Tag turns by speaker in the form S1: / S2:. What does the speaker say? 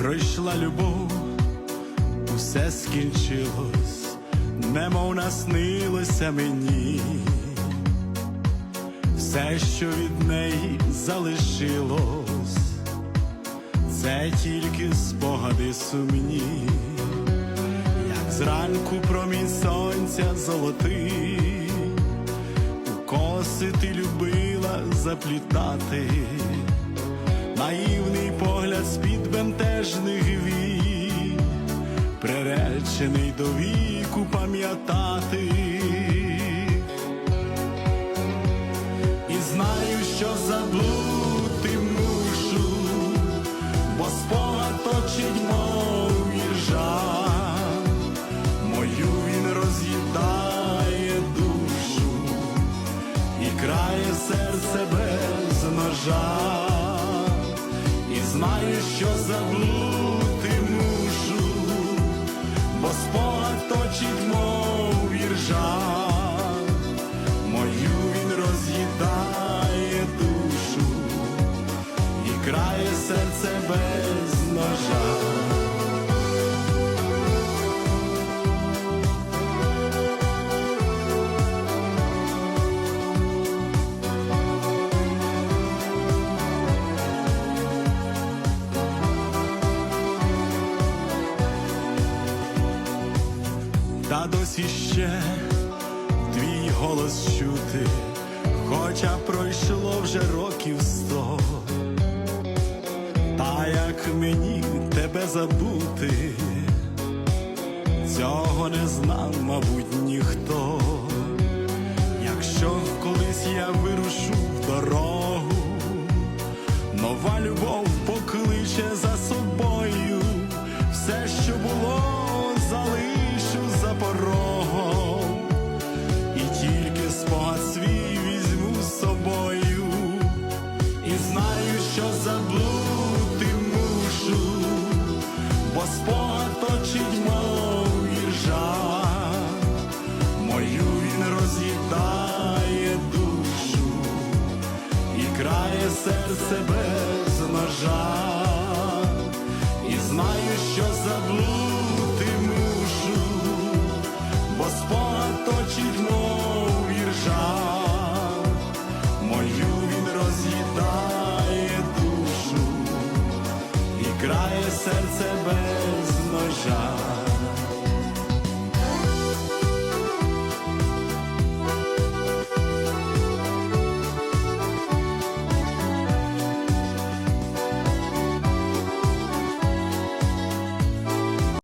S1: пройшла любов, усе скінчилось, немов наснилося мені, все, що від неї залишилось, це тільки спогади сумні, як зранку промінь сонця золотий, коси ти любила заплітати наївний погляд з-під бентежних вій, приречений до віку пам'ятати. І знаю, що забути мушу, бо спогад точить, мов їжа, мою він роз'їдає душу і крає серце без ножа, знаю, що забути та досі ще твій голос чути, хоча пройшло вже років сто, та як мені тебе забути, цього не знав, мабуть, ніхто. Якщо колись я вирушу в дорогу, нова любов покличе за що забути мушу, бо спогад точить, мов їжа, мою він роз'їдає душу і крає серце без ножа, і знаю, що забути крає серце без ножа.